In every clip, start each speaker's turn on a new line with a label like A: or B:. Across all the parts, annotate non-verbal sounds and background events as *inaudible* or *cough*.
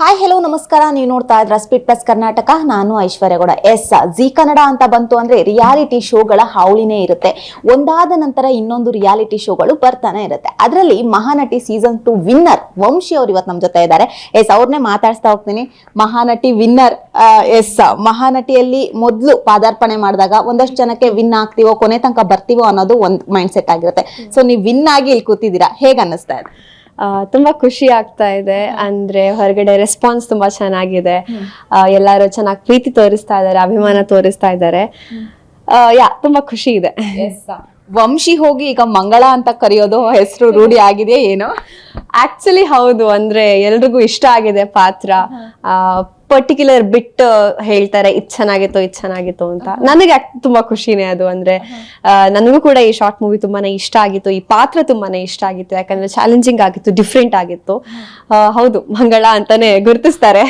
A: Hi hello ನಮಸ್ಕಾರ. ನೀವು ನೋಡ್ತಾ ಇದ್ರ ಸ್ಪೀಡ್ ಪ್ಲಸ್ ಕರ್ನಾಟಕ. ನಾನು ಐಶ್ವರ್ಯಗೌಡ ಎಸ್, ಜಿ ಕನ್ನಡ ಅಂತ ಬಂತು ಅಂದ್ರೆ ರಿಯಾಲಿಟಿ ಶೋಗಳ ಹಾವಳಿನೇ ಇರುತ್ತೆ. ಒಂದಾದ ನಂತರ ಇನ್ನೊಂದು ರಿಯಾಲಿಟಿ ಶೋಗಳು ಬರ್ತಾನೆ ಇರುತ್ತೆ. ಅದರಲ್ಲಿ Mahanati season two winner Vamshi ಅವರು ಇವತ್ತು ನಮ್ಮ ಜೊತೆ ಇದ್ದಾರೆ ಎಸ್ ಅವ್ರನ್ನೇ ಮಾತಾಡ್ತಾ ಹೋಗ್ತೀನಿ. ಮಹಾನಟಿ ವಿನ್ನರ್ ಎಸ್, ಮಹಾನಟಿಯಲ್ಲಿ ಮೊದಲು ಪಾದಾರ್ಪಣೆ ಮಾಡಿದಾಗ ಒಂದಷ್ಟು ಜನಕ್ಕೆ ವಿನ್ ಆಗ್ತೀವೋ, ಕೊನೆ ತನಕ ಬರ್ತೀವೋ ಅನ್ನೋದು ಒಂದು ಮೈಂಡ್ ಸೆಟ್ ಆಗಿರುತ್ತೆ. ಸೊ ನೀವು ವಿನ್ ಆಗಿ ಇಲ್ಲಿ ಕೂತಿದ್ದೀರಾ. ಹೇಗೆ ಅನ್ನಿಸ್ತಾ ಇದೆ?
B: ತುಂಬಾ ಖುಷಿ ಆಗ್ತಾ ಇದೆ. ಅಂದ್ರೆ ಹೊರಗಡೆ ರೆಸ್ಪಾನ್ಸ್ ತುಂಬಾ ಚೆನ್ನಾಗಿದೆ. ಎಲ್ಲಾರು ಚೆನ್ನಾಗಿ ಪ್ರೀತಿ ತೋರಿಸ್ತಾ ಇದ್ದಾರೆ ಅಭಿಮಾನ ತೋರಿಸ್ತಾ ಇದ್ದಾರೆ. ಆ, ಯಾ ತುಂಬಾ ಖುಷಿ ಇದೆ.
A: ವಂಶಿ ಹೋಗಿ ಈಗ ಮಂಗಳ ಅಂತ ಕರೆಯೋದು ಹೆಸರು ರೂಢಿ ಆಗಿದೆ ಏನೋ?
B: ಆಕ್ಚುಲಿ ಹೌದು ಅಂದ್ರೆ ಎಲ್ರಿಗೂ ಇಷ್ಟ ಆಗಿದೆ ಪಾತ್ರ. ಪರ್ಟಿಕ್ಯುಲರ್ ಬಿಟ್ ಹೇಳ್ತಾರೆ ಇದು ಚೆನ್ನಾಗಿತ್ತು ಇದು ಚೆನ್ನಾಗಿತ್ತು ಅಂತ. ನನಗೆ ತುಂಬಾ ಖುಷಿನೇ ಅದು ಅಂದ್ರೆ ನನಗೂ ಕೂಡ ಈ ಶಾರ್ಟ್ ಮೂವಿ ತುಂಬಾನೇ ಇಷ್ಟ ಆಗಿತ್ತು ಈ ಪಾತ್ರ ತುಂಬಾನೇ ಇಷ್ಟ ಆಗಿತ್ತು ಯಾಕಂದ್ರೆ ಚಾಲೆಂಜಿಂಗ್ ಆಗಿತ್ತು ಡಿಫ್ರೆಂಟ್ ಆಗಿತ್ತು. ಹೌದು ಮಂಗಳ ಅಂತಾನೆ ಗುರುತಿಸ್ತಾರೆ.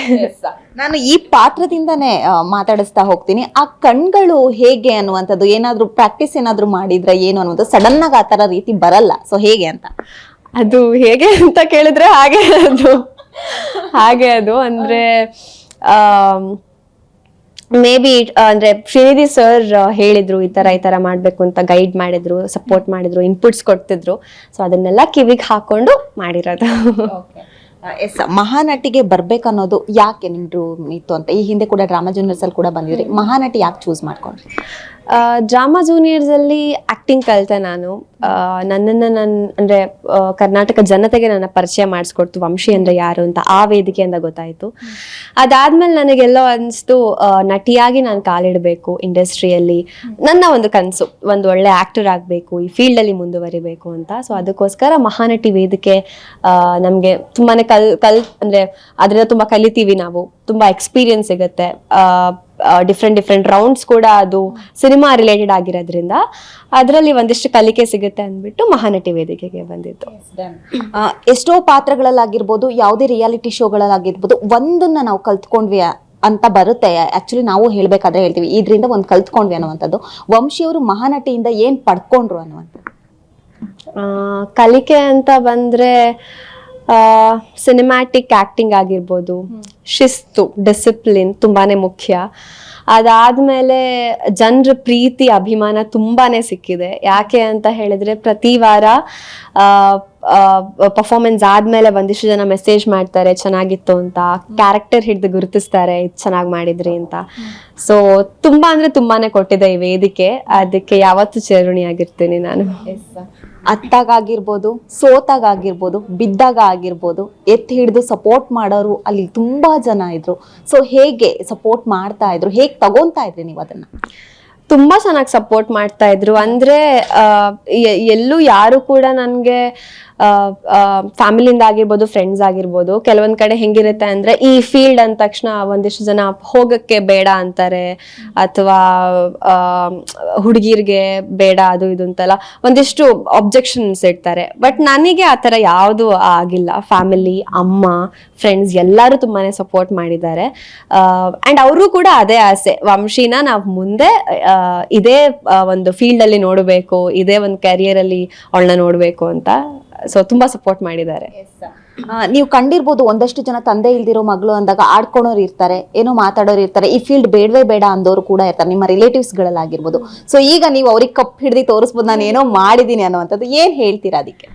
A: ನಾನು ಈ ಪಾತ್ರದಿಂದನೇ ಮಾತಾಡಿಸ್ತಾ ಹೋಗ್ತೀನಿ. ಆ ಕಣ್ಗಳು ಹೇಗೆ ಅನ್ನುವಂಥದ್ದು ಏನಾದ್ರೂ ಪ್ರಾಕ್ಟೀಸ್ ಏನಾದ್ರೂ ಮಾಡಿದ್ರೆ ಏನು ಅನ್ನೋದು ಸಡನ್ ಆಗಿ ಆ ಥರ ರೀತಿ ಬರಲ್ಲ. ಸೊ ಹೇಗೆ ಅಂತ?
B: ಅದು ಹೇಗೆ ಅಂತ ಕೇಳಿದ್ರೆ ಹಾಗೆ ಅದು. ಹಾಗೆ ಅದು. ಅಂದ್ರೆ ಮೇ ಬಿ ಅಂದ್ರೆ ಶ್ರೀನಿಧಿ ಸರ್ ಹೇಳಿದ್ರು ಈ ತರ ಈ ತರ ಮಾಡ್ಬೇಕು ಅಂತ ಗೈಡ್ ಮಾಡಿದ್ರು ಸಪೋರ್ಟ್ ಮಾಡಿದ್ರು ಇನ್ಪುಟ್ಸ್ ಕೊಡ್ತಿದ್ರು. ಸೊ ಅದನ್ನೆಲ್ಲ ಕಿವಿಗೆ ಹಾಕೊಂಡು ಮಾಡಿರೋದು.
A: ಎಸ್, ಮಹಾನಟಿಗೆ ಬರ್ಬೇಕನ್ನೋದು ಯಾಕೆ ನಿಮ್ದು ಇತ್ತು ಅಂತ? ಈ ಹಿಂದೆ ಕೂಡ ಡ್ರಾಮಾ ಜೂನಿಯರ್ಸ್ ಅಲ್ಲಿ ಕೂಡ ಬಂದಿದ್ರಿ. ಮಹಾನಟಿ ಯಾಕೆ ಚೂಸ್ ಮಾಡ್ಕೊಂಡ್ರಿ?
B: ಡ್ರಾಮಾ ಜೂನಿಯರ್ಸ್ ಅಲ್ಲಿ ಆಕ್ಟಿಂಗ್ ಕಲಿತೆ ನಾನು. ನನ್ನನ್ನ ನನ್, ಅಂದ್ರೆ ಕರ್ನಾಟಕ ಜನತೆಗೆ ನನ್ನ ಪರಿಚಯ ಮಾಡಿಸ್ಕೊಡ್ತು ವಂಶಿ ಅಂದ್ರೆ ಯಾರು ಅಂತ ಆ ವೇದಿಕೆಯಿಂದ ಗೊತ್ತಾಯ್ತು. ಅದಾದ್ಮೇಲೆ ನನಗೆಲ್ಲೋ ಅನಿಸ್ತು ನಟಿಯಾಗಿ ನಾನು ಕಾಲಿಡಬೇಕು ಇಂಡಸ್ಟ್ರಿಯಲ್ಲಿ. ನನ್ನ ಒಂದು ಕನಸು, ಒಂದು ಒಳ್ಳೆ ಆಕ್ಟರ್ ಆಗಬೇಕು, ಈ ಫೀಲ್ಡ್ ಅಲ್ಲಿ ಮುಂದುವರಿಬೇಕು ಅಂತ. ಸೊ ಅದಕ್ಕೋಸ್ಕರ ಮಹಾನಟಿ ವೇದಿಕೆ ನಮ್ಗೆ ತುಂಬಾನೇ ಕಲ್ ಕಲ್, ಅಂದ್ರೆ, ಅದರಿಂದ ತುಂಬಾ ಕಲಿತೀವಿ ನಾವು. ತುಂಬಾ ಎಕ್ಸ್ಪೀರಿಯನ್ಸ್ ಸಿಗುತ್ತೆ. ಡಿಫ್ರೆಂಟ್ ಡಿಫ್ರೆಂಟ್ ರೌಂಡ್ಸ್ ಕೂಡ ಅದು ಸಿನಿಮಾ ರಿಲೇಟೆಡ್ ಆಗಿರೋದ್ರಿಂದ ಅದರಲ್ಲಿ ಒಂದಿಷ್ಟು ಕಲಿಕೆ ಸಿಗುತ್ತೆ ಅಂದ್ಬಿಟ್ಟು ಮಹಾನಟಿ ವೇದಿಕೆಗೆ ಬಂದಿತ್ತು
A: ಎಷ್ಟೋ ಪಾತ್ರಗಳಲ್ಲಾಗಿರ್ಬೋದು ಯಾವುದೇ ರಿಯಾಲಿಟಿ ಶೋಗಳಲ್ಲಾಗಿರ್ಬೋದು ಒಂದನ್ನ ನಾವು ಕಲ್ತ್ಕೊಂಡ್ವಿ ಅಂತ ಬರುತ್ತೆ. ಆಕ್ಚುಲಿ ನಾವು ಹೇಳ್ಬೇಕಾದ್ರೆ ಹೇಳ್ತೀವಿ ಇದರಿಂದ ಒಂದು ಕಲ್ತ್ಕೊಂಡ್ವಿ ಅನ್ನುವಂಥದ್ದು. ವಂಶಿಯವರು ಮಹಾನಟಿಯಿಂದ ಏನ್ ಪಡ್ಕೊಂಡ್ರು ಅನ್ನುವಂಥದ್ದು?
B: ಆ, ಕಲಿಕೆ ಅಂತ ಬಂದ್ರೆ ಸಿನಿಮ್ಯಾಟಿಕ್ ಆಕ್ಟಿಂಗ್ ಆಗಿರ್ಬೋದು ಶಿಸ್ತು ಡಿಸಿಪ್ಲಿನ್ ತುಂಬಾನೇ ಮುಖ್ಯ. ಅದಾದ್ಮೇಲೆ ಜನರ ಪ್ರೀತಿ, ಅಭಿಮಾನ ತುಂಬಾನೇ ಸಿಕ್ಕಿದೆ. ಯಾಕೆ ಅಂತ ಹೇಳಿದ್ರೆ ಪ್ರತಿ ವಾರ ಪರ್ಫಾರ್ಮೆನ್ಸ್ ಆದ್ಮೇಲೆ ಒಂದಿಷ್ಟು ಜನ ಮೆಸೇಜ್ ಮಾಡ್ತಾರೆ ಚೆನ್ನಾಗಿತ್ತು ಅಂತ. ಕ್ಯಾರೆಕ್ಟರ್ ಹಿಡಿದು ಗುರುತಿಸ್ತಾರೆ ಇದು ಚೆನ್ನಾಗಿ ಮಾಡಿದ್ರಿ ಅಂತ. ಸೊ ತುಂಬಾ ಅಂದ್ರೆ ತುಂಬಾನೇ ಕೊಟ್ಟಿದೆ ಈ ವೇದಿಕೆ. ಅದಕ್ಕೆ ಯಾವತ್ತು ಚೇರುಣಿ ಆಗಿರ್ತೀನಿ ನಾನು
A: ಅತ್ತಾಗಾಗಿರ್ಬೋದು ಸೋತಾಗ ಆಗಿರ್ಬೋದು ಬಿದ್ದಾಗ ಆಗಿರ್ಬೋದು ಎತ್ತಿ ಹಿಡಿದು ಸಪೋರ್ಟ್ ಮಾಡೋರು ಅಲ್ಲಿ ತುಂಬಾ ಜನ ಇದ್ರು. ಸೊ ಹೇಗೆ ಸಪೋರ್ಟ್ ಮಾಡ್ತಾ ಇದ್ರು? ಹೇಗೆ ತಗೊಂತಾ ಇದ್ರಿ ನೀವು ಅದನ್ನ?
B: ತುಂಬಾ ಚೆನ್ನಾಗಿ ಸಪೋರ್ಟ್ ಮಾಡ್ತಾ ಇದ್ರು. ಅಂದ್ರೆ ಆ, ಎಲ್ಲೂ ಯಾರು ಕೂಡ ನನ್ಗೆ ಫ್ಯಾಮಿಲಿಯಿಂದ ಆಗಿರ್ಬೋದು ಫ್ರೆಂಡ್ಸ್ ಆಗಿರ್ಬೋದು, ಕೆಲವೊಂದ್ ಕಡೆ ಹೆಂಗಿರುತ್ತೆ ಅಂದ್ರೆ ಈ ಫೀಲ್ಡ್ ಅಂದ ತಕ್ಷಣ ಒಂದಿಷ್ಟು ಜನ ಹೋಗಕ್ಕೆ ಬೇಡ ಅಂತಾರೆ. ಅಥವಾ ಹುಡುಗಿರ್ಗೆ ಬೇಡ, ಅದು ಇದು ಅಂತೆಲ್ಲ ಒಂದಿಷ್ಟು ಅಬ್ಜೆಕ್ಷನ್ಸ್ ಇಡ್ತಾರೆ. ಬಟ್ ನನಗೆ ಆ ತರ ಯಾವುದು ಆಗಿಲ್ಲ. ಫ್ಯಾಮಿಲಿ ಅಮ್ಮ ಫ್ರೆಂಡ್ಸ್ ಎಲ್ಲರೂ ತುಂಬಾನೇ ಸಪೋರ್ಟ್ ಮಾಡಿದ್ದಾರೆ. ಅಂಡ್ ಅವರು ಕೂಡ ಅದೇ ಆಸೆ. ವಂಶಿನ ನಾವು ಮುಂದೆ ಇದೇ ಒಂದು ಫೀಲ್ಡ್ ಅಲ್ಲಿ ನೋಡಬೇಕು, ಇದೇ ಒಂದು ಕ್ಯಾರಿಯರ್ ಅಲ್ಲಿ ಅವಳನ್ನ ನೋಡಬೇಕು ಅಂತ ಸೊ ತುಂಬಾ ಸಪೋರ್ಟ್ ಮಾಡಿದ್ದಾರೆ.
A: ನೀವು ಕಂಡಿರ್ಬೋದು ಒಂದಷ್ಟು ಜನ ತಂದೆ ಇಲ್ದಿರೋ ಮಗಳು ಅಂದಾಗ ಆಡ್ಕೊಳೋರು ಇರ್ತಾರೆ, ಏನೋ ಮಾತಾಡೋರು ಇರ್ತಾರೆ. ಈ ಫೀಲ್ಡ್ ಬೇಡವೇ ಬೇಡ ಅಂದವರು ಕೂಡ ಇರ್ತಾರೆ, ನಿಮ್ಮ ರಿಲೇಟಿವ್ಸ್ ಗಳಲ್ಲಾಗಿರ್ಬೋದು. ಸೊ ಈಗ ನೀವು ಅವ್ರಿಗೆ ಕಪ್ ಹಿಡ್ದು ತೋರಿಸ್ಬೋದು ನಾನು ಏನೋ ಮಾಡಿದೀನಿ ಅನ್ನುವಂಥದ್ದು. ಏನ್ ಹೇಳ್ತೀರಾ ಅದಕ್ಕೆ?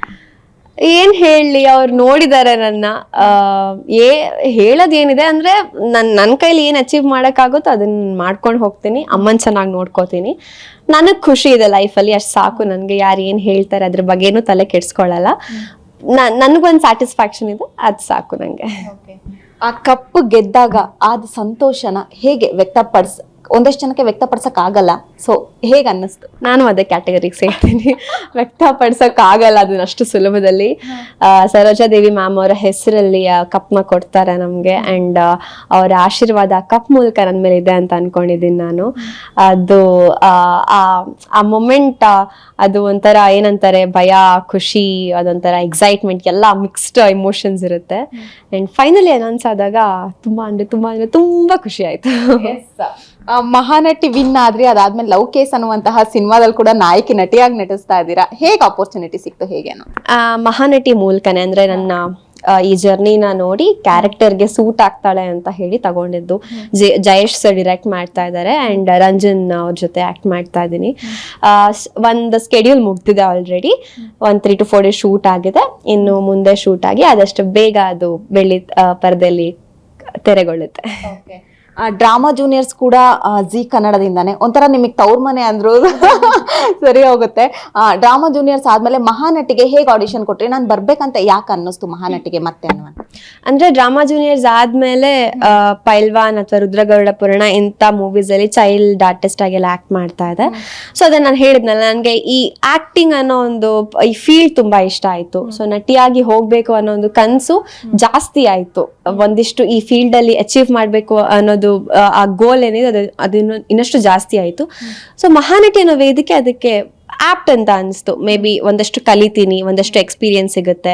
B: ಏನ್ ಹೇಳಿ ಅವ್ರು ನೋಡಿದ್ದಾರೆ ನನ್ನ ಏ, ಹೇಳೋದೇನಿದೆ ಅಂದ್ರೆ ನನ್ ನನ್ನ ಕೈಲಿ ಏನ್ ಅಚೀವ್ ಮಾಡಕ್ಕಾಗುತ್ತೋ ಅದನ್ನ ಮಾಡ್ಕೊಂಡು ಹೋಗ್ತೀನಿ, ಅಮ್ಮನ್ ಚೆನ್ನಾಗಿ ನೋಡ್ಕೋತೀನಿ. ನನಗ್ ಖುಷಿ ಇದೆ ಲೈಫಲ್ಲಿ ಅಷ್ಟು ಸಾಕು ನನ್ಗೆ, ಯಾರು ಏನ್ ಹೇಳ್ತಾರೆ ಅದ್ರ ಬಗ್ಗೆನೂ ತಲೆ ಕೆಡ್ಸ್ಕೊಳಲ್ಲ. ನನಗೊಂದು ನನ್ಗೊಂದ್ ಸ್ಯಾಟಿಸ್ಫ್ಯಾಕ್ಷನ್ ಇದೆ, ಅದ್ ಸಾಕು ನಂಗೆ.
A: ಆ ಕಪ್ಪು ಗೆದ್ದಾಗ ಆದ ಸಂತೋಷನ ಹೇಗೆ ವ್ಯಕ್ತಪಡಿಸ್ ಒಂದಷ್ಟು ಜನಕ್ಕೆ ವ್ಯಕ್ತಪಡಿಸಕ್ ಆಗಲ್ಲ ಸೊ ಹೇಗ ಅನ್ನಿಸ್ತು?
B: ನಾನು ಅದೇ ಕ್ಯಾಟಗರಿಗೆ ಸೇರ್ತೀನಿ *laughs* ವ್ಯಕ್ತಪಡಿಸಕ್ ಆಗಲ್ಲ ಅದನ್ನ ಅಷ್ಟು ಸುಲಭದಲ್ಲಿ. ಆ, ಸರೋಜಾ ದೇವಿ ಮ್ಯಾಮ್ ಅವರ ಹೆಸರಲ್ಲಿ ಆ ಕಪ್ನ ಕೊಡ್ತಾರೆ ನಮ್ಗೆ. ಅಂಡ್ ಅವರ ಆಶೀರ್ವಾದ ಕಪ್ ಮೂಲಕ ನನ್ನ ಮೇಲೆ ಇದೆ ಅಂತ ಅನ್ಕೊಂಡಿದ್ದೀನಿ ನಾನು. ಅದು ಆ, ಮೊಮೆಂಟ್ ಅದು ಒಂಥರ ಏನಂತಾರೆ ಭಯ ಖುಷಿ ಅದೊಂಥರ ಎಕ್ಸೈಟ್ಮೆಂಟ್ ಎಲ್ಲ ಮಿಕ್ಸ್ಡ್ ಇಮೋಷನ್ಸ್ ಇರುತ್ತೆ. ಅಂಡ್ ಫೈನಲಿ ಅನೌನ್ಸ್ ಆದಾಗ ತುಂಬಾ ಅಂದ್ರೆ ತುಂಬಾ ಅಂದ್ರೆ ತುಂಬಾ ಖುಷಿ ಆಯ್ತು.
A: ಮಹಾನಟಿ ವಿನ್ ಆದ್ರಿ ಅದಾದ್ಮೇಲೆ ಲವ್ ಕೇಸ್ ಅನ್ನುವಂತಹ ಸಿನಿಮಾದಲ್ಲಿ ಕೂಡ ನಾಯಕಿ ನಟಿಯಾಗಿ ನಟಿಸ್ತಾ ಇದ್ದೀರಾ? ಹೇಗೆ ಅಪರ್ಚುನಿಟಿ ಸಿಕ್ತು? ಹೇಗೆ
B: ಆ, ಮಹಾನಟಿ ಮೂಲಕನೇ ಅಂದ್ರೆ ನನ್ನ ಈ ಜರ್ನಿನ ನೋಡಿ ಕ್ಯಾರೆಕ್ಟರ್ಗೆ ಸೂಟ್ ಆಗ್ತಾಳೆ ಅಂತ ಹೇಳಿ ತಗೊಂಡಿದ್ದು. ಜಯೇಶ್ ಸರ್ ಡಿರೆಕ್ಟ್ ಮಾಡ್ತಾ ಇದ್ದಾರೆ ಅಂಡ್ ರಂಜನ್ ಅವ್ರ ಜೊತೆ ಆಕ್ಟ್ ಮಾಡ್ತಾ ಇದ್ದೀನಿ. ಒಂದು ಸ್ಕೆಡ್ಯೂಲ್ ಮುಗ್ದಿದೆ ಆಲ್ರೆಡಿ ಒಂದು three two four days shoot ಆಗಿದೆ. ಇನ್ನು ಮುಂದೆ ಶೂಟ್ ಆಗಿ ಅದಷ್ಟು ಬೇಗ ಅದು ಬೆಳ್ಳಿ ಪರದೆಯಲ್ಲಿ ತೆರೆಗೊಳ್ಳುತ್ತೆ.
A: ಡ್ರಾಮಾ ಜೂನಿಯರ್ಸ್ ಕೂಡ ಜಿ ಕನ್ನಡದಿಂದಾನೆ. ಒಂಥರ ನಿಮಗೆ ತವ್ರ ಮನೆ ಅಂದ್ರು. *laughs* ಸರಿ ಹೋಗುತ್ತೆ. ಡ್ರಾಮಾ ಜೂನಿಯರ್ಸ್ ಆದ್ಮೇಲೆ ಮಹಾನಟಿಗೆ ಹೇಗೆ ಆಡಿಷನ್ ಕೊಟ್ರಿ? ನಾನು ಬರ್ಬೇಕಂತ ಯಾಕೆ ಅನ್ನಿಸ್ತು ಮಹಾನಟಿಗೆ ಮತ್ತೆ ಅನ್ನೋ
B: ಅಂದ್ರೆ ಡ್ರಾಮಾ ಜೂನಿಯರ್ಸ್ ಆದ್ಮೇಲೆ ಪೈಲ್ವಾನ್ ಅಥವಾ ರುದ್ರಗೌಡ ಪುರಾಣ ಇಂಥ ಮೂವೀಸ್ ಅಲ್ಲಿ ಚೈಲ್ಡ್ ಆರ್ಟಿಸ್ಟ್ ಆಗೆಲ್ಲ ಆಕ್ಟ್ ಮಾಡ್ತಾ ಇದೆ. ಸೊ ಅದನ್ನ ನಾನು ಹೇಳಿದ್ನಲ್ಲ ನನಗೆ ಈ ಆಕ್ಟಿಂಗ್ ಅನ್ನೋ ಒಂದು ಈ ಫೀಲ್ಡ್ ತುಂಬಾ ಇಷ್ಟ ಆಯ್ತು. ಸೊ ನಟಿಯಾಗಿ ಹೋಗ್ಬೇಕು ಅನ್ನೋ ಒಂದು ಕನಸು ಜಾಸ್ತಿ ಆಯ್ತು. ಒಂದಿಷ್ಟು ಈ ಫೀಲ್ಡ್ ಅಲ್ಲಿ ಅಚೀವ್ ಮಾಡ್ಬೇಕು ಅನ್ನೋದು ಆ, ಆ ಗೋಲ್ ಏನಿದೆ ಅದು ಅದನ್ನು ಇನ್ನಷ್ಟು ಜಾಸ್ತಿ ಆಯ್ತು. ಸೊ ಮಹಾನಟಿ ಅನ್ನೋ ವೇದಿಕೆ ಅದಕ್ಕೆ ಆಪ್ಟ್ ಅಂತ ಅನಿಸ್ತು. ಮೇ ಬಿ ಒಂದಷ್ಟು ಕಲಿತೀನಿ ಒಂದಷ್ಟು ಎಕ್ಸ್ಪೀರಿಯನ್ಸ್ ಸಿಗುತ್ತೆ.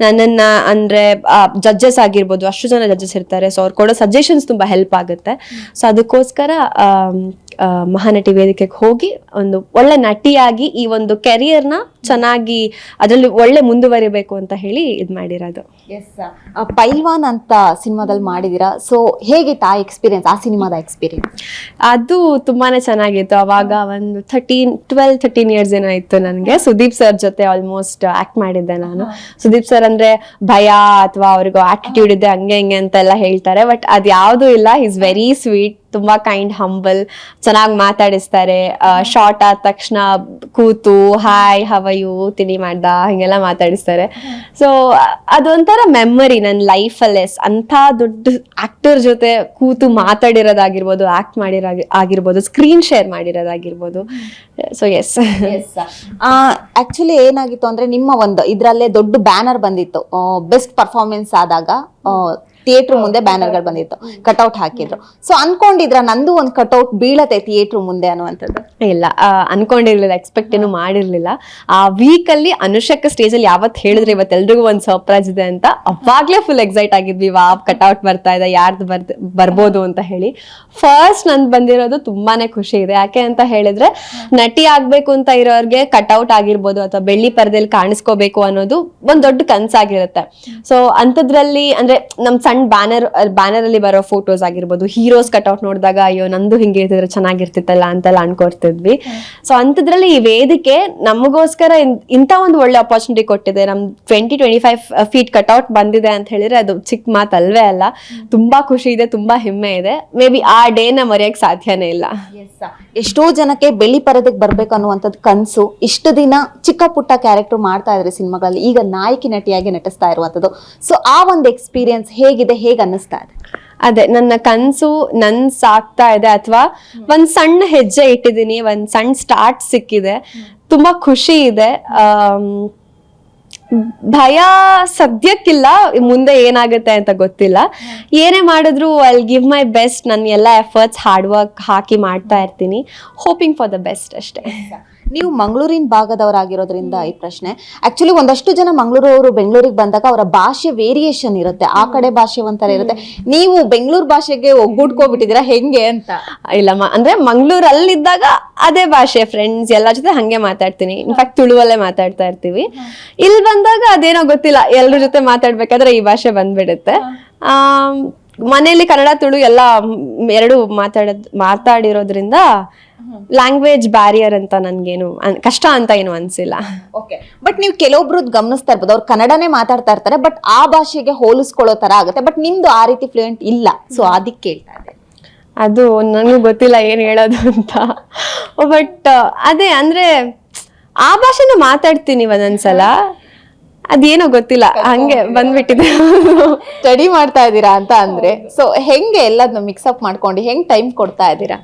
B: ನನ್ನನ್ನ ಅಂದ್ರೆ ಜಡ್ಜಸ್ ಆಗಿರ್ಬೋದು ಅಷ್ಟು ಜನ ಜಡ್ಜಸ್ ಇರ್ತಾರೆ. ಸೊ ಅವ್ರು ಕೊಡೋ ಸಜೆಷನ್ಸ್ ತುಂಬಾ ಹೆಲ್ಪ್ ಆಗುತ್ತೆ. ಸೊ ಅದಕ್ಕೋಸ್ಕರ ಮಹಾನಟಿ ವೇದಿಕೆಗೆ ಹೋಗಿ ಒಂದು ಒಳ್ಳೆ ನಟಿಯಾಗಿ ಈ ಒಂದು ಕೆರಿಯರ್ನ ಚೆನ್ನಾಗಿ ಅದರಲ್ಲಿ ಒಳ್ಳೆ ಮುಂದುವರಿಬೇಕು ಅಂತ ಹೇಳಿ ಇದು ಮಾಡಿರೋದು.
A: ಎಸ್ ಪೈಲ್ವಾನ್ ಅಂತ ಸಿನಿಮಾದಲ್ಲಿ ಮಾಡಿದ್ದೀರಾ ಸೊ ಹೇಗಿತ್ತು ಆ ಎಕ್ಸ್ಪೀರಿಯನ್ಸ್ ಆ ಸಿನಿಮಾದ ಎಕ್ಸ್ಪೀರಿಯನ್ಸ್
B: ಅದು ತುಂಬಾನೇ ಚೆನ್ನಾಗಿತ್ತು. ಅವಾಗ ಒಂದು ಥರ್ಟೀನ್ ಟ್ವೆಲ್ ಥರ್ಟೀನ್ ಇಯರ್ಸ್ ಏನೋ ಇತ್ತು ನನಗೆ. ಸುದೀಪ್ ಸರ್ ಜೊತೆ ಆಲ್ಮೋಸ್ಟ್ ಆಕ್ಟ್ ಮಾಡಿದ್ದೆ ನಾನು. ಸುದೀಪ್ ಸರ್ ಅಂದ್ರೆ ಭಯ ಅಥವಾ ಅವ್ರಿಗೂ ಆಟಿಟ್ಯೂಡ್ ಇದೆ ಹಂಗೆ ಹಿಂಗೆ ಅಂತೆಲ್ಲ ಹೇಳ್ತಾರೆ. ಬಟ್ ಅದ್ ಯಾವ್ದು ಇಲ್ಲ. ಈಸ್ ವೆರಿ ಸ್ವೀಟ್ ತುಂಬಾ ಕೈಂಡ್ ಹಂಬಲ್ ಚೆನ್ನಾಗಿ ಮಾತಾಡಿಸ್ತಾರೆ. ಶಾರ್ಟ್ ಆದ ತಕ್ಷಣ ಕೂತು ಹಾಯ್ ಹವಯು ತಿಂಡಿ ಮಾಡ್ದ, ಹಿಂಗೆಲ್ಲ ಮಾತಾಡಿಸ್ತಾರೆ. ಸೊ ಅದೊಂಥರ ಮೆಮರಿ ನನ್ನ ಲೈಫಲ್ಲೇ ಅಂಥ ದೊಡ್ಡ ಆಕ್ಟರ್ ಜೊತೆ ಕೂತು ಮಾತಾಡಿರೋದಾಗಿರ್ಬೋದು ಆಕ್ಟ್ ಮಾಡಿರೋ ಆಗಿರ್ಬೋದು ಸ್ಕ್ರೀನ್ ಶೇರ್ ಮಾಡಿರೋದಾಗಿರ್ಬೋದು. ಸೊ ಎಸ್
A: ಆಕ್ಚುಲಿ ಏನಾಗಿತ್ತು ಅಂದ್ರೆ ನಿಮ್ಮ ಒಂದು ಇದ್ರಲ್ಲೇ ದೊಡ್ಡ ಬ್ಯಾನರ್ ಬಂದಿತ್ತು. ಬೆಸ್ಟ್ ಪರ್ಫಾರ್ಮೆನ್ಸ್ ಆದಾಗ ಥಿಯೇಟರ್ ಮುಂದೆ ಬ್ಯಾನರ್ಗಳು ಬಂದಿತ್ತು ಕಟ್ಔಟ್ ಹಾಕಿದ್ರು. ಸೊ ಅನ್ಕೊಂಡಿದ್ರ ನಂದು ಒಂದು ಕಟ್ಔಟ್ ಬೀಳತ್ತೆ ಥಿಯೇಟರ್ ಮುಂದೆ ಅನ್ನುವಂಥದ್ದು?
B: ಇಲ್ಲ ಅನ್ಕೊಂಡಿರ್ಲಿಲ್ಲ ಎಕ್ಸ್ಪೆಕ್ಟ್ ಏನು ಮಾಡಿರ್ಲಿಲ್ಲ. ಆ ವೀಕ್ ಅಲ್ಲಿ ಅನುಷಕ್ ಸ್ಟೇಜ್ ಅಲ್ಲಿ ಯಾವತ್ ಹೇಳಿದ್ರೆ ಇವತ್ತು ಎಲ್ರಿಗೂ ಒಂದ್ ಸರ್ಪ್ರೈಸ್ ಇದೆ ಅಂತ, ಅವಾಗ್ಲೇ ಫುಲ್ ಎಕ್ಸೈಟ್ ಆಗಿದ್ವಿ. ವಾ ಕಟ್ಔಟ್ ಬರ್ತಾ ಇದೆ, ಯಾರ್ದು ಬರ್ತ ಬರ್ಬೋದು ಅಂತ ಹೇಳಿ. ಫಸ್ಟ್ ನನ್ ಬಂದಿರೋದು ತುಂಬಾನೇ ಖುಷಿ ಇದೆ. ಯಾಕೆ ಅಂತ ಹೇಳಿದ್ರೆ, ನಟಿ ಆಗ್ಬೇಕು ಅಂತ ಇರೋರ್ಗೆ ಕಟ್ಔಟ್ ಆಗಿರ್ಬೋದು ಅಥವಾ ಬೆಳ್ಳಿ ಪರದೆಯಲ್ಲಿ ಕಾಣಿಸ್ಕೋಬೇಕು ಅನ್ನೋದು ಒಂದ್ ದೊಡ್ಡ ಕನ್ಸಾಗಿರುತ್ತೆ. ಸೊ ಅಂತದ್ರಲ್ಲಿ ಅಂದ್ರೆ ನಮ್ ಸಣ್ಣ ಬ್ಯಾನರ್ ಬ್ಯಾನರ್ ಅಲ್ಲಿ ಬರೋ ಫೋಟೋಸ್ ಆಗಿರ್ಬೋದು ಹೀರೋಸ್ ಕಟ್ಔಟ್ ನೋಡಿದಾಗ ಅಯ್ಯೋ, ನಂದು ಹಿಂಗೆ ಇರ್ತಿದ್ರೆ ಚೆನ್ನಾಗಿರ್ತಿತ್ತಲ್ಲ ಅಂತೆಲ್ಲ ಅನ್ಕೊಡ್ತಿದ್ವಿ. ಸೊ ಅಂಥದ್ರಲ್ಲಿ ಈ ವೇದಿಕೆ ನಮಗೋಸ್ಕರ ಇಂಥ ಒಂದು ಒಳ್ಳೆ ಅಪಾರ್ಚುನಿಟಿ ಕೊಟ್ಟಿದೆ. ನಮ್ twenty twenty five feet cutout ಬಂದಿದೆ ಅಂತ ಹೇಳಿದ್ರೆ ಅದು ಚಿಕ್ಕ ಮಾತು ಅಲ್ವೇ ಅಲ್ಲ. ತುಂಬಾ ಖುಷಿ ಇದೆ, ತುಂಬಾ ಹೆಮ್ಮೆ ಇದೆ. ಮೇ ಬಿ ಆ ಡೇನ ಮರೆಯಕ್ ಸಾಧ್ಯನೇ ಇಲ್ಲ.
A: ಎಷ್ಟೋ ಜನಕ್ಕೆ ಬೆಳ್ಳಿ ಪರದಕ್ಕೆ ಬರ್ಬೇಕು ಅನ್ನುವಂಥದ್ದು ಕನಸು. ಇಷ್ಟು ದಿನ ಚಿಕ್ಕ ಪುಟ್ಟ ಕ್ಯಾರೆಕ್ಟರ್ ಮಾಡ್ತಾ ಇದ್ರೆ ಸಿನಿಮಾಗಳಲ್ಲಿ. ಈಗ ನಾಯಕಿ ನಟಿಯಾಗಿ ನಟಿಸ್ತಾ ಇರುವಂಥದ್ದು. ಸೊ ಆ ಒಂದು ಎಕ್ಸ್ಪೀರಿಯನ್ಸ್ ಹೇಗಿದೆ ಹೇಗೆ ಅನ್ನಿಸ್ತಾ ಇದೆ?
B: ಅದೇ ನನ್ನ ಕನಸು ನನ್ ಸಾಕ್ತಾ ಇದೆ ಅಥವಾ ಒಂದ್ ಸಣ್ಣ ಹೆಜ್ಜೆ ಇಟ್ಟಿದ್ದೀನಿ ಒಂದ್ ಸಣ್ಣ ಸ್ಟಾರ್ಟ್ ಸಿಕ್ಕಿದೆ. ತುಂಬಾ ಖುಷಿ ಇದೆ. ಭಯ ಸದ್ಯಕ್ಕಿಲ್ಲ ಮುಂದೆ ಏನಾಗುತ್ತೆ ಅಂತ ಗೊತ್ತಿಲ್ಲ. ಏನೇ ಮಾಡಿದ್ರು ಐ ಗಿವ್ ಮೈ ಬೆಸ್ಟ್ ನನ್ನ ಎಲ್ಲ ಎಫರ್ಟ್ಸ್ ಹಾರ್ಡ್ ವರ್ಕ್ ಹಾಕಿ ಮಾಡ್ತಾ ಇರ್ತೀನಿ. ಹೋಪಿಂಗ್ ಫಾರ್ ದ ಬೆಸ್ಟ್ ಅಷ್ಟೇ.
A: ನೀವು ಮಂಗಳೂರಿನ ಭಾಗದವರಾಗಿರೋದ್ರಿಂದ ಈ ಪ್ರಶ್ನೆ. ಆಕ್ಚುಲಿ ಒಂದಷ್ಟು ಜನ ಮಂಗಳೂರವರು ಬೆಂಗಳೂರಿಗೆ ಬಂದಾಗ ಅವರ ಭಾಷೆ ವೇರಿಯೇಷನ್ ಇರುತ್ತೆ. ಆ ಕಡೆ ಭಾಷೆ ಒಂಥರ ಇರುತ್ತೆ. ನೀವು ಬೆಂಗಳೂರು ಭಾಷೆಗೆ ಒಗ್ಗೂಡ್ಕೋಬಿಟ್ಟಿದ್ದೀರಾ? ಹೆಂಗೆ ಅಂತ?
B: ಇಲ್ಲಮ್ಮ ಅಂದ್ರೆ ಮಂಗಳೂರಲ್ಲಿದ್ದಾಗ ಅದೇ ಭಾಷೆ ಫ್ರೆಂಡ್ಸ್ ಎಲ್ಲ ಜೊತೆ ಹಂಗೆ ಮಾತಾಡ್ತೀನಿ. ಇನ್ಫ್ಯಾಕ್ಟ್ ತುಳುವಲ್ಲೇ ಮಾತಾಡ್ತಾ ಇರ್ತೀವಿ. ಇಲ್ಲಿ ಬಂದಾಗ ಅದೇನೋ ಗೊತ್ತಿಲ್ಲ. ಎಲ್ಲರ ಜೊತೆ ಮಾತಾಡ್ಬೇಕಾದ್ರೆ ಈ ಭಾಷೆ ಬಂದ್ಬಿಡುತ್ತೆ. ಆ ಮನೆಯಲ್ಲಿ ಕನ್ನಡ ತುಳು ಎಲ್ಲ ಎರಡು ಮಾತಾಡೋದ್ ಮಾತಾಡಿರೋದ್ರಿಂದ ಲ್ಯಾಂಗ್ವೇಜ್ ಬ್ಯಾರಿಯರ್ ಅಂತ ನನ್ಗೇನು ಅನ್- ಕಷ್ಟ ಅಂತ ಏನು ಅನ್ಸಿಲ್ಲ.
A: ಓಕೆ ಬಟ್ ನೀವು ಕೆಲವೊಬ್ರದ್ದು ಗಮನಿಸ್ತಾ ಇರ್ಬೋದು ಅವ್ರು ಕನ್ನಡನೇ ಮಾತಾಡ್ತಾ ಇರ್ತಾರೆ ಬಟ್ ಆ ಭಾಷೆಗೆ ಹೋಲಿಸ್ಕೊಳ್ಳೋ ತರ ಆಗುತ್ತೆ ಬಟ್ ನಿಮ್ದು ಆ ರೀತಿ ಫ್ಲೂಯೆಂಟ್ ಇಲ್ಲ. ಸೊ ಅದಕ್ಕೆ ಕೇಳ್ತಾ ಇದೆ
B: ಅದು ನನಗೂ ಗೊತ್ತಿಲ್ಲ ಏನು ಹೇಳೋದು ಅಂತ. ಬಟ್ ಅದೇ ಅಂದ್ರೆ ಆ ಭಾಷೆನ ಮಾತಾಡ್ತೀನಿ ಒಂದೊಂದ್ಸಲ. ಅದೇನೋ ಗೊತ್ತಿಲ್ಲ. ಹಂಗೆ ಬಂದ್ಬಿಟ್ಟಿದೆ.
A: ಸ್ಟಡಿ ಮಾಡ್ತಾ ಇದ್ದೀರಾ ಅಂತ ಅಂದ್ರೆ ಸೊ ಹೆಂಗೆ ಎಲ್ಲದನ್ನ ಮಿಕ್ಸಪ್ ಮಾಡ್ಕೊಂಡು ಹೆಂಗ್ ಟೈಮ್ ಕೊಡ್ತಾ ಇದ್ದೀರಾ?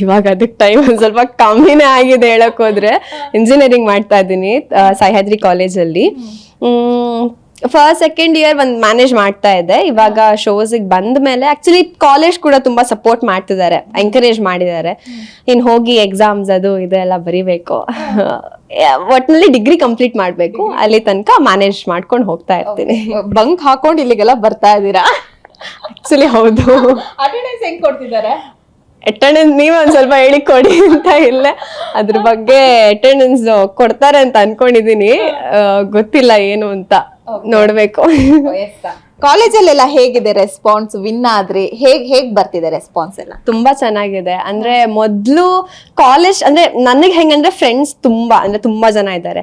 B: ಇವಾಗ ಅದಕ್ಕೆ ಟೈಮ್ ಒಂದ್ ಸ್ವಲ್ಪ ಕಮ್ಮಿನೇ ಆಗಿದೆ ಹೇಳಕ್ ಹೋದ್ರೆ. ಇಂಜಿನಿಯರಿಂಗ್ ಮಾಡ್ತಾ ಇದ್ದೀನಿ ಸಹ್ಯಾದ್ರಿ ಕಾಲೇಜಲ್ಲಿ ಫಸ್ಟ್ ಸೆಕೆಂಡ್ ಇಯರ್ ಒಂದ್ ಮ್ಯಾನೇಜ್ ಮಾಡ್ತಾ ಇದ್ದೆ. ಇವಾಗ ಶೋಸಿಗೆ ಬಂದ ಮೇಲೆ ಆಕ್ಚುಲಿ ಕಾಲೇಜ್ ಕೂಡ ತುಂಬಾ ಸಪೋರ್ಟ್ ಮಾಡ್ತಿದ್ದಾರೆ ಎನ್ಕರೇಜ್ ಮಾಡಿದ್ದಾರೆ. ಇನ್ ಹೋಗಿ ಎಕ್ಸಾಮ್ಸ್ ಅದು ಇದೆಲ್ಲ ಬರಿಬೇಕು. ಒಟ್ನಲ್ಲಿ ಡಿಗ್ರಿ ಕಂಪ್ಲೀಟ್ ಮಾಡ್ಬೇಕು. ಅಲ್ಲಿ ತನಕ ಮ್ಯಾನೇಜ್ ಮಾಡ್ಕೊಂಡು ಹೋಗ್ತಾ ಇರ್ತೀನಿ.
A: ಬಂಕ್ ಹಾಕೊಂಡು ಇಲ್ಲಿಗೆಲ್ಲ ಬರ್ತಾ ಇದ್ದೀರಾ?
B: ಆಕ್ಚುಲಿ ಹೌದು.
A: ಅಟೆಂಡೆನ್ಸ್ ಹೆಂಗ್ ಕೊಡ್ತಿದ್ದಾರೆ?
B: ಅಟೆಂಡೆನ್ಸ್ ನೀವು ಒಂದ್ ಸ್ವಲ್ಪ ಹೇಳಿ ಕೊಡಿ ಅಂತ ಇಲ್ಲ. ಅದ್ರ ಬಗ್ಗೆ ಅಟೆಂಡೆನ್ಸ್ ಕೊಡ್ತಾರೆ ಅಂತ ಅನ್ಕೊಂಡಿದೀನಿ. ಗೊತ್ತಿಲ್ಲ ಏನು ಅಂತ. ನೋಡ್ಬೇಕು.
A: ಕಾಲೇಜಲ್ಲೆಲ್ಲ ಹೇಗಿದೆ ರೆಸ್ಪಾನ್ಸ್ ವಿನ್ ಆದ್ರಿ ಹೇಗ್ ಹೇಗ್ ಬರ್ತಿದೆ ರೆಸ್ಪಾನ್ಸ್ ಎಲ್ಲ?
B: ತುಂಬಾ ಚೆನ್ನಾಗಿದೆ. ಅಂದ್ರೆ ಮೊದ್ಲು ಕಾಲೇಜ್ ಅಂದ್ರೆ ನನಗೆ ಹೆಂಗಂದ್ರೆ ಫ್ರೆಂಡ್ಸ್ ತುಂಬಾ ಅಂದ್ರೆ ತುಂಬಾ ಜನ ಇದ್ದಾರೆ.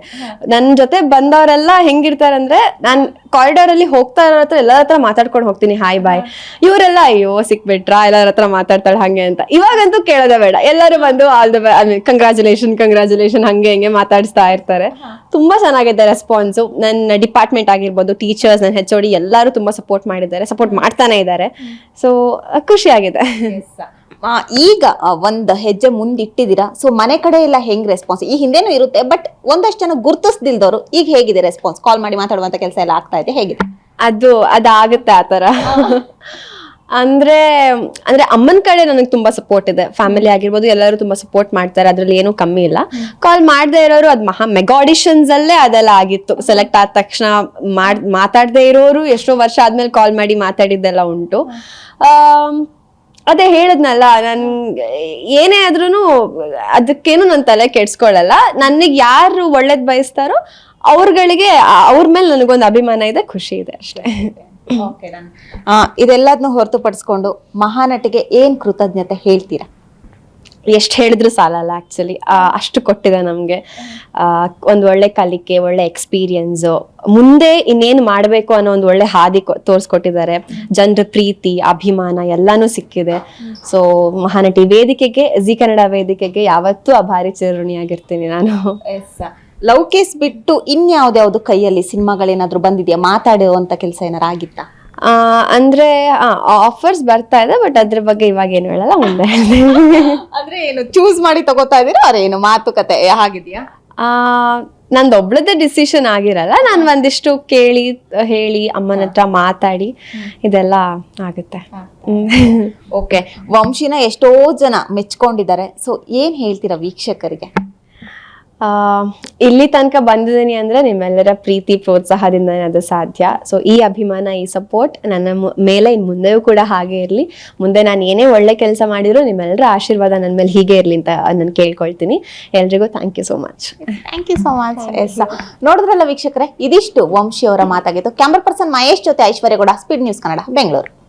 B: ನನ್ ಜೊತೆ ಬಂದವರೆಲ್ಲ ಹೆಂಗಿರ್ತಾರೆ ಅಂದ್ರೆ ನಾನ್ ಕಾರಿಡಾರ್ ಅಲ್ಲಿ ಹೋಗ್ತಾ ಇರೋ ಹತ್ರ ಎಲ್ಲರ ಹತ್ರ ಮಾತಾಡ್ಕೊಂಡು ಹೋಗ್ತೀನಿ. ಹಾಯ್ ಬಾಯ್ ಇವರೆಲ್ಲ ಅಯ್ಯೋ ಸಿಕ್ಬಿಟ್ರಾ? ಎಲ್ಲರ ಹತ್ರ ಮಾತಾಡ್ತಾಳೆ ಹಂಗೆ ಅಂತ. ಇವಾಗಂತೂ ಕೇಳೋದೇ ಬೇಡ. ಎಲ್ಲರೂ ಬಂದು ಆಲ್ ದ ಕಂಗ್ರಾಚುಲೇಷನ್ ಕಂಗ್ರಾಚುಲೇಷನ್ ಹಂಗೆ ಹಿಂಗೆ ಮಾತಾಡಿಸ್ತಾ ಇರ್ತಾರೆ. ತುಂಬಾ ಚೆನ್ನಾಗಿದೆ ರೆಸ್ಪಾನ್ಸು ನನ್ನ ಡಿಪಾರ್ಟ್ಮೆಂಟ್ ಆಗಿರ್ಬೋದು ಟೀಚರ್ಸ್ ನನ್ನ ಹೆಚ್ ಓಡಿ ಎಲ್ಲರೂ ತುಂಬಾ ಸಪೋರ್ಟ್ ಮಾಡಿದ್ದಾರೆ ಸಪೋರ್ಟ್ ಮಾಡ್ತಾನೆ ಇದ್ದಾರೆ. ಸೊ ಖುಷಿ ಆಗಿದೆ.
A: ಆ, ಈಗ ಆ, ಒಂದ್ ಹೆಜ್ಜೆ ಮುಂದಿಟ್ಟಿದ್ದೀರಾ? ಸೊ ಮನೆ ಕಡೆ ಎಲ್ಲ ಹೆಂಗ್ ರೆಸ್ಪಾನ್ಸ್ ಈ ಹಿಂದೆನೂ ಇರುತ್ತೆ ಬಟ್ ಒಂದಷ್ಟು ಜನ ಗುರುತಿಸ್ದಿಲ್ದವರು ಈಗ ಹೇಗಿದೆ ರೆಸ್ಪಾನ್ಸ್ ಕಾಲ್ ಮಾಡಿ ಮಾತಾಡುವಂತ ಕೆಲಸ ಎಲ್ಲ ಆಗ್ತಾ ಇದೆ ಹೇಗಿದೆ?
B: ಅದು ಅದಾಗುತ್ತೆ ಆತರ ಅಂದ್ರೆ ಅಂದ್ರೆ ಅಮ್ಮನ ಕಡೆ ನನಗೆ ತುಂಬಾ ಸಪೋರ್ಟ್ ಇದೆ. ಫ್ಯಾಮಿಲಿ ಆಗಿರ್ಬೋದು ಎಲ್ಲರೂ ತುಂಬಾ ಸಪೋರ್ಟ್ ಮಾಡ್ತಾರೆ. ಅದ್ರಲ್ಲಿ ಏನೂ ಕಮ್ಮಿ ಇಲ್ಲ. ಕಾಲ್ ಮಾಡದೆ ಇರೋರು ಅದ್ ಮಹಾ ಮೆಗಾಡಿಷನ್ಸ್ ಅಲ್ಲೇ ಅದೆಲ್ಲ ಆಗಿತ್ತು. ಸೆಲೆಕ್ಟ್ ಆದ ತಕ್ಷಣ ಮಾಡ್ ಮಾತಾಡದೇ ಇರೋರು ಎಷ್ಟೋ ವರ್ಷ ಆದ್ಮೇಲೆ ಕಾಲ್ ಮಾಡಿ ಮಾತಾಡಿದ್ದೆಲ್ಲ ಉಂಟು. ಅದೇ ಹೇಳಿದ್ನಲ್ಲ ನನ್ ಏನೇ ಆದ್ರೂ ಅದಕ್ಕೇನು ನನ್ನ ತಲೆ ಕೆಡ್ಸ್ಕೊಳ್ಳಲ್ಲ ನನಗೆ ಯಾರು ಒಳ್ಳೇದ್ ಬಯಸ್ತಾರೋ ಅವ್ರಗಳಿಗೆ ಅವ್ರ ಮೇಲೆ ನನಗೊಂದು ಅಭಿಮಾನ ಇದೆ ಖುಷಿ ಇದೆ ಅಷ್ಟೇ.
A: ಇದೆಲ್ಲದನ್ನು ಹೊರತುಪಡಿಸ್ಕೊಂಡು ಮಹಾನಟಿಗೆ ಏನ್ ಕೃತಜ್ಞತೆ ಹೇಳ್ತೀರಾ?
B: ಎಷ್ಟು ಹೇಳಿದ್ರು ಸಾಲಲ್ಲ ಆಕ್ಚುಲಿ ಅಷ್ಟು ಕೊಟ್ಟಿದೆ ನಮಗೆ. ಒಂದು ಒಳ್ಳೆ ಕಲಿಕೆ ಒಳ್ಳೆ ಎಕ್ಸ್ಪೀರಿಯನ್ಸು ಮುಂದೆ ಇನ್ನೇನು ಮಾಡಬೇಕು ಅನ್ನೋ ಒಂದು ಒಳ್ಳೆ ಹಾದಿ ತೋರ್ಸ್ಕೊಟ್ಟಿದ್ದಾರೆ. ಜನರ ಪ್ರೀತಿ ಅಭಿಮಾನ ಎಲ್ಲನೂ ಸಿಕ್ಕಿದೆ. ಸೊ ಮಹಾನಟಿ ವೇದಿಕೆಗೆ ಜಿ ಕನ್ನಡ ವೇದಿಕೆಗೆ ಯಾವತ್ತೂ ಅಭಾರಿ ಚಿರಋಣಿಯಾಗಿರ್ತೀನಿ ನಾನು.
A: ಲವ್ ಕೇಸ್ ಬಿಟ್ಟು ಇನ್ಯಾವ್ದ್ಯಾವ್ದು ಕೈಯಲ್ಲಿ ಸಿನಿಮಾಗಳೇನಾದ್ರೂ ಬಂದಿದೆಯಾ? ಮಾತಾಡುವಂತ ಕೆಲಸ ಏನಾರ ಆಗಿತ್ತಾ?
B: ಆ, ಅಂದ್ರೆ ಆಫರ್ಸ್ ಬರ್ತಾ ಇದೆ ಬಟ್ ಅದ್ರ ಬಗ್ಗೆ ಇವಾಗ ಏನು ಹೇಳಲ್ಲ ಮುಂದೆ ಹೇಳ್ತೀನಿ.
A: ಅಂದ್ರೆ ಏನು ಚೂಸ್ ಮಾಡಿ ತಗೋತಾ ಇದೀರ ಅವ್ರ ಏನು ಮಾತುಕತೆ ಹಾಗಿದ್ಯಾ?
B: ಆ ನಂದು ಒಬ್ಳದೇ ಡಿಸಿಷನ್ ಆಗಿರಲ್ಲ ನಾನು ಒಂದಿಷ್ಟು ಕೇಳಿ ಹೇಳಿ ಅಮ್ಮನ ಹತ್ರ ಮಾತಾಡಿ ಇದೆಲ್ಲ ಆಗುತ್ತೆ. ಹ್ಮ್.
A: ಓಕೆ ವಂಶಿನ ಎಷ್ಟೋ ಜನ ಮೆಚ್ಕೊಂಡಿದ್ದಾರೆ. ಸೊ ಏನ್ ಹೇಳ್ತೀರಾ ವೀಕ್ಷಕರಿಗೆ?
B: ಇಲ್ಲಿ ತನಕ ಬಂದಿದ್ದೀನಿ ಅಂದ್ರೆ ನಿಮ್ಮೆಲ್ಲರ ಪ್ರೀತಿ ಪ್ರೋತ್ಸಾಹದಿಂದ ಅದು ಸಾಧ್ಯ. ಸೊ ಈ ಅಭಿಮಾನ ಈ ಸಪೋರ್ಟ್ ನನ್ನ ಮೇಲೆ ಇನ್ ಮುಂದೆಯೂ ಕೂಡ ಹಾಗೆ ಇರಲಿ. ಮುಂದೆ ನಾನು ಏನೇ ಒಳ್ಳೆ ಕೆಲಸ ಮಾಡಿದ್ರು ನಿಮ್ಮೆಲ್ಲರ ಆಶೀರ್ವಾದ ನನ್ನ ಮೇಲೆ ಹೀಗೆ ಇರಲಿ ಅಂತ ನಾನು ಕೇಳ್ಕೊಳ್ತೀನಿ. ಎಲ್ರಿಗೂ thank you so much
A: thank you so much yes ನೋಡಿದ್ರಲ್ಲ ವೀಕ್ಷಕರೇ ಇದಿಷ್ಟು ವಂಶಿ ಅವರ ಮಾತಾಗಿತ್ತು ಕ್ಯಾಮ್ರಾ ಪರ್ಸನ್ ಮಹೇಶ್ ಜೊತೆ ಐಶ್ವರ್ಯ ಗೌಡ ಸ್ಪೀಡ್ ನ್ಯೂಸ್ ಕನ್ನಡ ಬೆಂಗಳೂರು